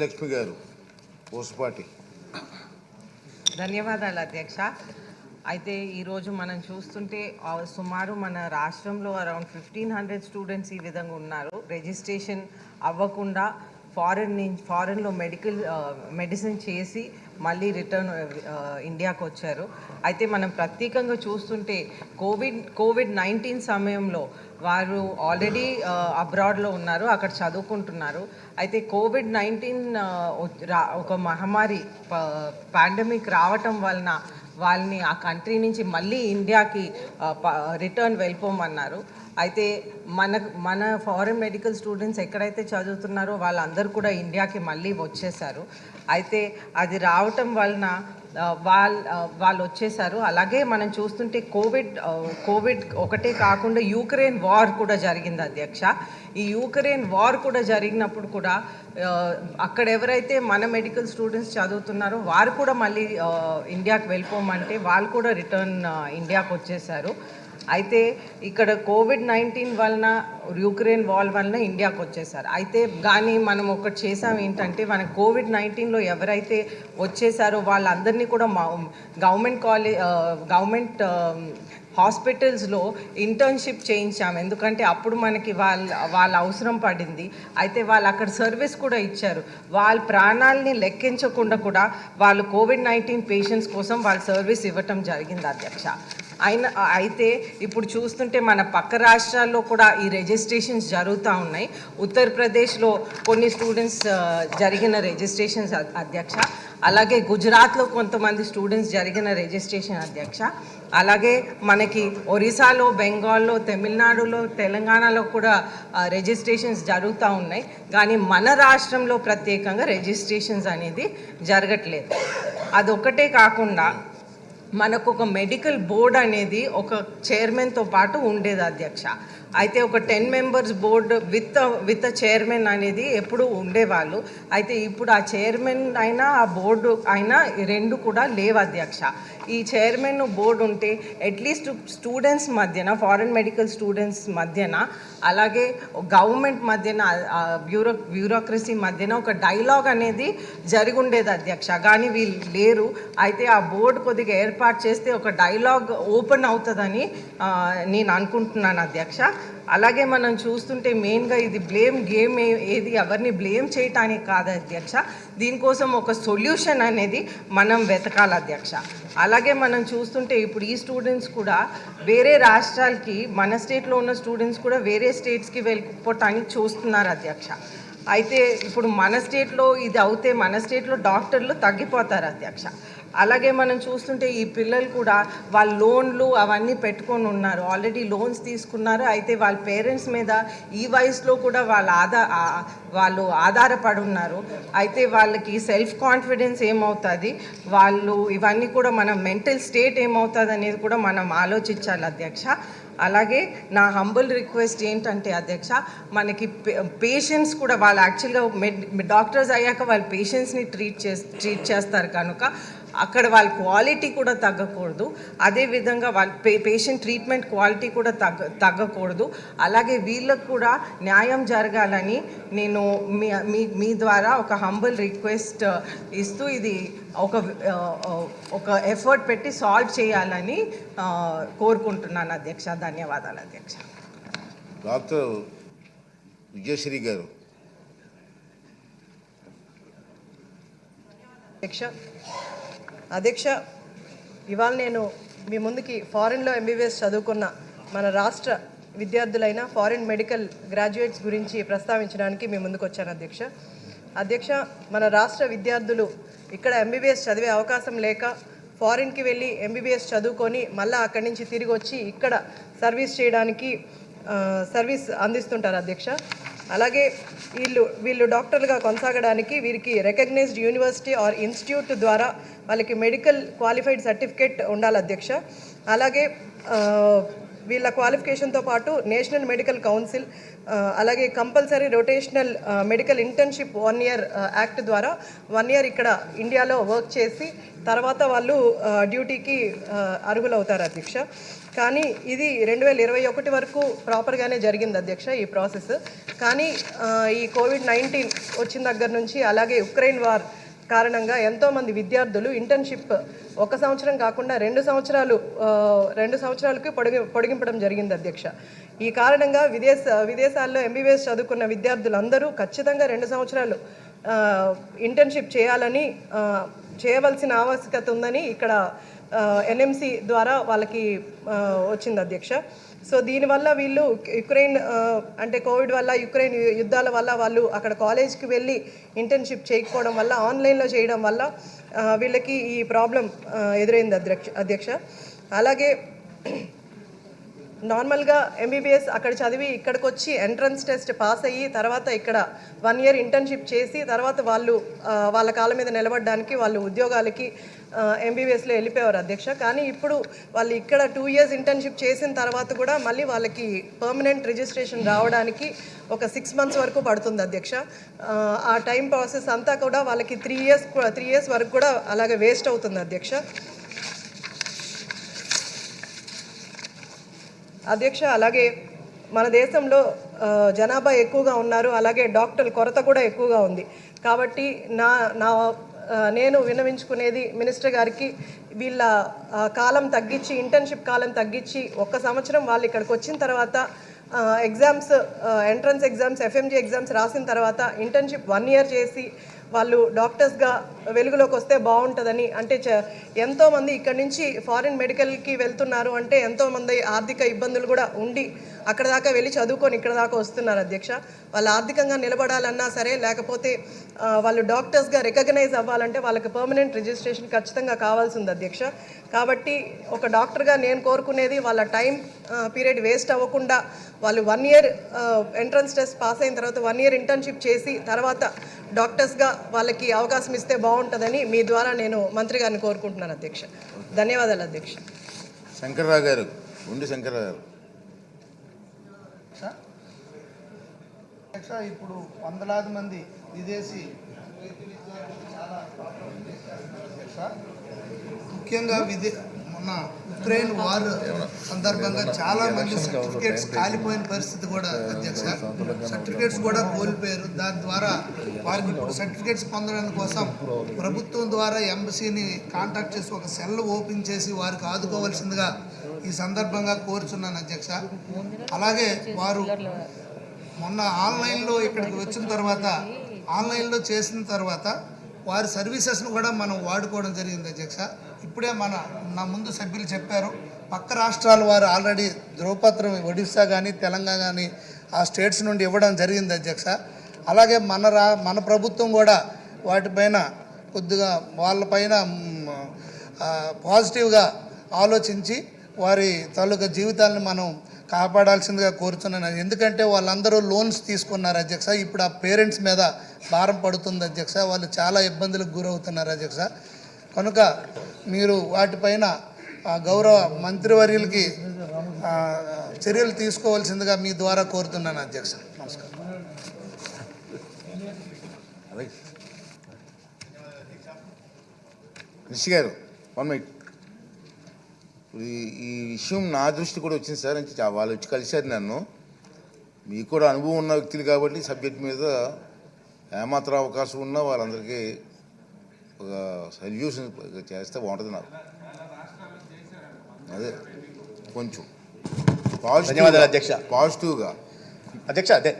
విజయలక్ష్మి గారు పూసపాటి ధన్యవాదాలు అధ్యక్ష. అయితే ఈరోజు మనం చూస్తుంటే సుమారు మన రాష్ట్రంలో అరౌండ్ ఫిఫ్టీన్ హండ్రెడ్ స్టూడెంట్స్ ఈ విధంగా ఉన్నారు. రిజిస్ట్రేషన్ అవ్వకుండా ఫారెన్ నుంచి ఫారెన్లో మెడికల్ మెడిసిన్ చేసి మళ్ళీ రిటర్న్ uh, uh, ఇండియాకు వచ్చారు. అయితే మనం ప్రత్యేకంగా చూస్తుంటే కోవిడ్ కోవిడ్ నైన్టీన్ సమయంలో వారు ఆల్రెడీ అబ్రాడ్లో uh, ఉన్నారు అక్కడ చదువుకుంటున్నారు. అయితే కోవిడ్ నైన్టీన్ ఒక మహమ్మారి పాండమిక్ రావటం వలన వాళ్ళని ఆ కంట్రీ నుంచి మళ్ళీ ఇండియాకి రిటర్న్ వెళ్ళిపోమన్నారు. అయితే మన మన ఫారెన్ మెడికల్ స్టూడెంట్స్ ఎక్కడైతే చదువుతున్నారో వాళ్ళందరూ కూడా ఇండియాకి మళ్ళీ వచ్చేసారు అయితే అది రావటం వలన వాళ్ళ వాళ్ళు వచ్చేసారు అలాగే మనం చూస్తుంటే కోవిడ్ కోవిడ్ ఒకటే కాకుండా యూక్రెయిన్ వార్ కూడా జరిగింది అధ్యక్ష. ఈ యూక్రెయిన్ వార్ కూడా జరిగినప్పుడు కూడా అక్కడ ఎవరైతే మన మెడికల్ స్టూడెంట్స్ చదువుతున్నారో వారు కూడా మళ్ళీ ఇండియాకి వెళ్ళిపోమంటే వాళ్ళు కూడా రిటర్న్ ఇండియాకి వచ్చేసారు అయితే ఇక్కడ కోవిడ్ నైన్టీన్ వలన యూక్రెయిన్ వాల్ వలన ఇండియాకి వచ్చేసారు. అయితే కానీ మనం ఒకటి చేసాం ఏంటంటే మన కోవిడ్ నైన్టీన్లో ఎవరైతే వచ్చేసారో వాళ్ళందరినీ కూడా మా గవర్నమెంట్ కాలేజ్ గవర్నమెంట్ హాస్పిటల్స్లో ఇంటర్న్షిప్ చేయించాము ఎందుకంటే అప్పుడు మనకి వాళ్ళ వాళ్ళ అవసరం పడింది. అయితే వాళ్ళు అక్కడ సర్వీస్ కూడా ఇచ్చారు. వాళ్ళ ప్రాణాలని లెక్కించకుండా కూడా వాళ్ళు కోవిడ్ నైన్టీన్ పేషెంట్స్ కోసం వాళ్ళ సర్వీస్ ఇవ్వటం జరిగింది అధ్యక్ష. అయిన అయితే ఇప్పుడు చూస్తుంటే మన పక్క రాష్ట్రాల్లో కూడా ఈ రిజిస్ట్రేషన్స్ జరుగుతూ ఉన్నాయి. ఉత్తరప్రదేశ్లో కొన్ని స్టూడెంట్స్ జరిగిన రిజిస్ట్రేషన్స్ అధ్యక్ష. అలాగే గుజరాత్లో కొంతమంది స్టూడెంట్స్ జరిగిన రిజిస్ట్రేషన్ అధ్యక్ష. అలాగే మనకి ఒరిస్సాలో బెంగాల్లో తమిళనాడులో తెలంగాణలో కూడా రిజిస్ట్రేషన్స్ జరుగుతూ ఉన్నాయి. కానీ మన రాష్ట్రంలో ప్రత్యేకంగా రిజిస్ట్రేషన్స్ అనేది జరగట్లేదు. అదొక్కటే కాకుండా మనకు ఒక మెడికల్ బోర్డ్ అనేది ఒక చైర్మన్తో పాటు ఉండేది అధ్యక్ష. అయితే ఒక ten members board with with chairman అనేది ఎప్పుడు ఉండేవాళ్ళు. అయితే ఇప్పుడు ఆ చైర్మన్ అయినా ఆ బోర్డు అయినా రెండు కూడా లేవు అధ్యక్ష. ఈ చైర్మన్ బోర్డు ఉంటే అట్లీస్ట్ స్టూడెంట్స్ మధ్యన ఫారెన్ మెడికల్ స్టూడెంట్స్ మధ్యన అలాగే గవర్నమెంట్ మధ్యన బ్యూరో బ్యూరోక్రసీ మధ్యన ఒక డైలాగ్ అనేది జరిగి ఉండేది అధ్యక్ష. కానీ వీళ్ళు లేరు. అయితే ఆ బోర్డు కొద్దిగా ఏర్పాటు చేస్తే ఒక డైలాగ్ ఓపెన్ అవుతుందని నేను అనుకుంటున్నాను అధ్యక్ష. అలాగే మనం చూస్తుంటే మెయిన్గా ఇది బ్లేమ్ గేమ్ ఏది ఎవరిని బ్లేమ్ చేయటానికి కాదు అధ్యక్ష. దీనికోసం ఒక సొల్యూషన్ అనేది మనం వెతకాలి అధ్యక్ష. అలాగే మనం చూస్తుంటే ఇప్పుడు ఈ స్టూడెంట్స్ కూడా వేరే రాష్ట్రాలకి మన స్టేట్లో ఉన్న స్టూడెంట్స్ కూడా వేరే స్టేట్స్కి వెళ్ళిపోవటానికి చూస్తున్నారు అధ్యక్ష. అయితే ఇప్పుడు మన స్టేట్లో ఇది అవుతే మన స్టేట్లో డాక్టర్లు తగ్గిపోతారు అధ్యక్ష. అలాగే మనం చూస్తుంటే ఈ పిల్లలు కూడా వాళ్ళ లోన్లు అవన్నీ పెట్టుకొని ఉన్నారు. ఆల్రెడీ లోన్స్ తీసుకున్నారు. అయితే వాళ్ళ పేరెంట్స్ మీద ఈ వయసులో కూడా వాళ్ళ ఆధార వాళ్ళు ఆధారపడి ఉన్నారు. అయితే వాళ్ళకి సెల్ఫ్ కాన్ఫిడెన్స్ ఏమవుతుంది? వాళ్ళు ఇవన్నీ కూడా మన మెంటల్ స్టేట్ ఏమవుతుంది అనేది కూడా మనం ఆలోచించాలి అధ్యక్ష. అలాగే నా హంబుల్ రిక్వెస్ట్ ఏంటంటే అధ్యక్ష మనకి పేషెంట్స్ కూడా వాళ్ళు యాక్చువల్గా మెడ్ డాక్టర్స్ అయ్యాక వాళ్ళు పేషెంట్స్ని ట్రీట్ చేస్ ట్రీట్ చేస్తారు కనుక అక్కడ వాళ్ళ క్వాలిటీ కూడా తగ్గకూడదు. అదేవిధంగా వాళ్ళ పే పేషెంట్ ట్రీట్మెంట్ క్వాలిటీ కూడా తగ్గ తగ్గకూడదు. అలాగే వీళ్ళకు కూడా న్యాయం జరగాలని నేను మీ మీ మీ ద్వారా ఒక హంబుల్ రిక్వెస్ట్ ఇస్తూ ఇది ఒక ఒక ఎఫర్ట్ పెట్టి సాల్వ్ చేయాలని కోరుకుంటున్నాను అధ్యక్ష. ధన్యవాదాలు అధ్యక్ష. డాక్టర్ విజయశ్రీ గారు. అధ్యక్ష అధ్యక్ష ఇవాళ నేను మీ ముందుకి ఫారెన్లో ఎంబీబీఎస్ చదువుకున్న మన రాష్ట్ర విద్యార్థులైన ఫారిన్ మెడికల్ గ్రాడ్యుయేట్స్ గురించి ప్రస్తావించడానికి మీ ముందుకు వచ్చాను అధ్యక్ష. అధ్యక్ష మన రాష్ట్ర విద్యార్థులు ఇక్కడ ఎంబీబీఎస్ చదివే అవకాశం లేక ఫారిన్కి వెళ్ళి ఎంబీబీఎస్ చదువుకొని మళ్ళీ అక్కడి నుంచి తిరిగి వచ్చి ఇక్కడ సర్వీస్ చేయడానికి సర్వీస్ అందిస్తుంటారు అధ్యక్ష. అలాగే వీళ్ళు వీళ్ళు డాక్టర్లుగా కొనసాగడానికి వీరికి రికగ్నైజ్డ్ యూనివర్సిటీ ఆర్ ఇన్స్టిట్యూట్ ద్వారా వాళ్ళకి మెడికల్ క్వాలిఫైడ్ సర్టిఫికేట్ ఉండాలి అధ్యక్ష. అలాగే వీళ్ళ క్వాలిఫికేషన్తో పాటు నేషనల్ మెడికల్ కౌన్సిల్ అలాగే compulsory rotational medical internship one year act ద్వారా వన్ ఇయర్ ఇక్కడ ఇండియాలో వర్క్ చేసి తర్వాత వాళ్ళు డ్యూటీకి అర్హులవుతారు అధ్యక్ష. కానీ ఇది రెండు వేల ఇరవై ఒకటి వరకు ప్రాపర్గానే జరిగింది అధ్యక్ష ఈ ప్రాసెస్. కానీ ఈ కోవిడ్ నైన్టీన్ వచ్చిన దగ్గర నుంచి అలాగే ఉక్రెయిన్ వార్ కారణంగా ఎంతోమంది విద్యార్థులు ఇంటర్న్షిప్ ఒక సంవత్సరం కాకుండా రెండు సంవత్సరాలు రెండు సంవత్సరాలకు పొడిగి పొడిగింపడం జరిగింది అధ్యక్ష. ఈ కారణంగా విదేశ విదేశాల్లో ఎంబీబీఎస్ చదువుకున్న విద్యార్థులందరూ ఖచ్చితంగా రెండు సంవత్సరాలు ఇంటర్న్షిప్ చేయాలని చేయవలసిన ఆవశ్యకత ఉందని ఇక్కడ ఎన్ఎంసి ద్వారా వాళ్ళకి వచ్చింది అధ్యక్ష. సో దీనివల్ల వీళ్ళు యుక్రెయిన్ అంటే కోవిడ్ వల్ల యుక్రెయిన్ యుద్ధాల వల్ల వాళ్ళు అక్కడ కాలేజ్కి వెళ్ళి ఇంటర్న్షిప్ చేయకపోవడం వల్ల ఆన్లైన్లో చేయడం వల్ల వీళ్ళకి ఈ ప్రాబ్లం ఎదురైంది అధ్యక్ష అధ్యక్ష. అలాగే నార్మల్గా ఎంబీబీఎస్ అక్కడ చదివి ఇక్కడికి వచ్చి ఎంట్రన్స్ టెస్ట్ పాస్ అయ్యి తర్వాత ఇక్కడ వన్ ఇయర్ ఇంటర్న్షిప్ చేసి తర్వాత వాళ్ళు వాళ్ళ కాళ్ళ మీద నిలబడడానికి వాళ్ళు ఉద్యోగాలకి ఎంబీబీఎస్లో వెళ్ళిపోయారు అధ్యక్ష. కానీ ఇప్పుడు వాళ్ళు ఇక్కడ టూ ఇయర్స్ ఇంటర్న్షిప్ చేసిన తర్వాత కూడా మళ్ళీ వాళ్ళకి పర్మనెంట్ రిజిస్ట్రేషన్ రావడానికి ఒక సిక్స్ మంత్స్ వరకు పడుతుంది అధ్యక్ష. ఆ, ఆ టైం ప్రాసెస్ అంతా కూడా వాళ్ళకి త్రీ ఇయర్స్ త్రీ ఇయర్స్ వరకు కూడా అలాగే వేస్ట్ అవుతుంది అధ్యక్ష. అధ్యక్ష అలాగే మన దేశంలో జనాభా ఎక్కువగా ఉన్నారు. అలాగే డాక్టర్ల కొరత కూడా ఎక్కువగా ఉంది. కాబట్టి నా నా నేను విన్నవించుకునేది మినిస్టర్ గారికి వీళ్ళ కాలం తగ్గించి ఇంటర్న్షిప్ కాలం తగ్గించి ఒక్క సంవత్సరం వాళ్ళు ఇక్కడికి వచ్చిన తర్వాత exams entrance exams FMG exams రాసిన తర్వాత ఇంటర్న్షిప్ వన్ ఇయర్ చేసి వాళ్ళు డాక్టర్స్గా వెలుగులోకి వస్తే బాగుంటుందని. అంటే చ- ఎంతోమంది ఇక్కడ నుంచి ఫారిన్ మెడికల్కి వెళ్తున్నారు అంటే ఎంతోమంది ఆర్థిక ఇబ్బందులు కూడా ఉండి అక్కడ దాకా వెళ్ళి చదువుకొని ఇక్కడ దాకా వస్తున్నారు అధ్యక్ష. వాళ్ళు ఆర్థికంగా నిలబడాలన్నా సరే లేకపోతే వాళ్ళు డాక్టర్స్గా రికగ్నైజ్ అవ్వాలంటే వాళ్ళకి పర్మనెంట్ రిజిస్ట్రేషన్ ఖచ్చితంగా కావాల్సి ఉంది అధ్యక్ష. కాబట్టి ఒక డాక్టర్గా నేను కోరుకునేది వాళ్ళ టైం పీరియడ్ వేస్ట్ అవ్వకుండా వాళ్ళు one year entrance test pass అయిన తర్వాత వన్ ఇయర్ ఇంటర్న్షిప్ చేసి తర్వాత డాక్టర్స్గా వాళ్ళకి అవకాశం ఇస్తే బాగుంటుందని మీ ద్వారా నేను మంత్రి గారిని కోరుకుంటున్నాను అధ్యక్ష. ధన్యవాదాలు అధ్యక్ష. శంకర్రావు గారు ఉండి శంకర్రావు గారు. ఇప్పుడు వందలాది మంది విదేశీ ముఖ్యంగా విదే మొన్న ఉక్రెయిన్ వార్ సందర్భంగా చాలా మంది సర్టిఫికేట్స్ కాలిపోయిన పరిస్థితి కూడా అధ్యక్ష. సర్టిఫికేట్స్ కూడా కోల్పోయారు. దాని ద్వారా వారికి ఇప్పుడు సర్టిఫికేట్స్ పొందడం కోసం ప్రభుత్వం ద్వారా ఎంబసీని కాంటాక్ట్ చేసి ఒక సెల్ ఓపెన్ చేసి వారికి ఆదుకోవాల్సిందిగా ఈ సందర్భంగా కోరుచున్నాను అధ్యక్ష. అలాగే వారు మొన్న ఆన్లైన్లో ఇక్కడికి వచ్చిన తర్వాత ఆన్లైన్లో చేసిన తర్వాత వారి సర్వీసెస్ను కూడా మనం వాడుకోవడం జరిగింది అధ్యక్ష. ఇప్పుడే మన నా ముందు సభ్యులు చెప్పారు పక్క రాష్ట్రాల వారు ఆల్రెడీ ద్రౌపత్రం ఒడిస్సా కానీ తెలంగాణ కానీ ఆ స్టేట్స్ నుండి ఇవ్వడం జరిగింది అధ్యక్ష. అలాగే మన రా మన ప్రభుత్వం కూడా వాటిపైన కొద్దిగా వాళ్ళపైన పాజిటివ్గా ఆలోచించి వారి తాలూకా జీవితాలను మనం కాపాడాల్సిందిగా కోరుతున్నాను ఎందుకంటే వాళ్ళందరూ లోన్స్ తీసుకున్నారు అధ్యక్ష. ఇప్పుడు ఆ పేరెంట్స్ మీద భారం పడుతుంది అధ్యక్ష. వాళ్ళు చాలా ఇబ్బందులకు గురవుతున్నారు అధ్యక్ష. కనుక మీరు వాటిపైన గౌరవ మంత్రివర్యులకి చర్యలు తీసుకోవాల్సిందిగా మీ ద్వారా కోరుతున్నాను అధ్యక్ష. నమస్కారం. రిషి గారు వన్ మినిట్ ఇప్పుడు ఈ- ఈ విషయం నా దృష్టి కూడా వచ్చింది సార్ అంటే వాళ్ళు వచ్చి కలిశారు నన్ను. మీకు కూడా అనుభవం ఉన్న వ్యక్తులు కాబట్టి సబ్జెక్ట్ మీద ఏమాత్రం అవకాశం ఉన్నా వాళ్ళందరికీ సొల్యూషన్ చేస్తే బాగుంటుంది నాకు. అదే కొంచెం. పాజిటివ్ ధన్యవాదాలు, అధ్యక్ష. పాజిటివ్గా అధ్యక్ష అదే.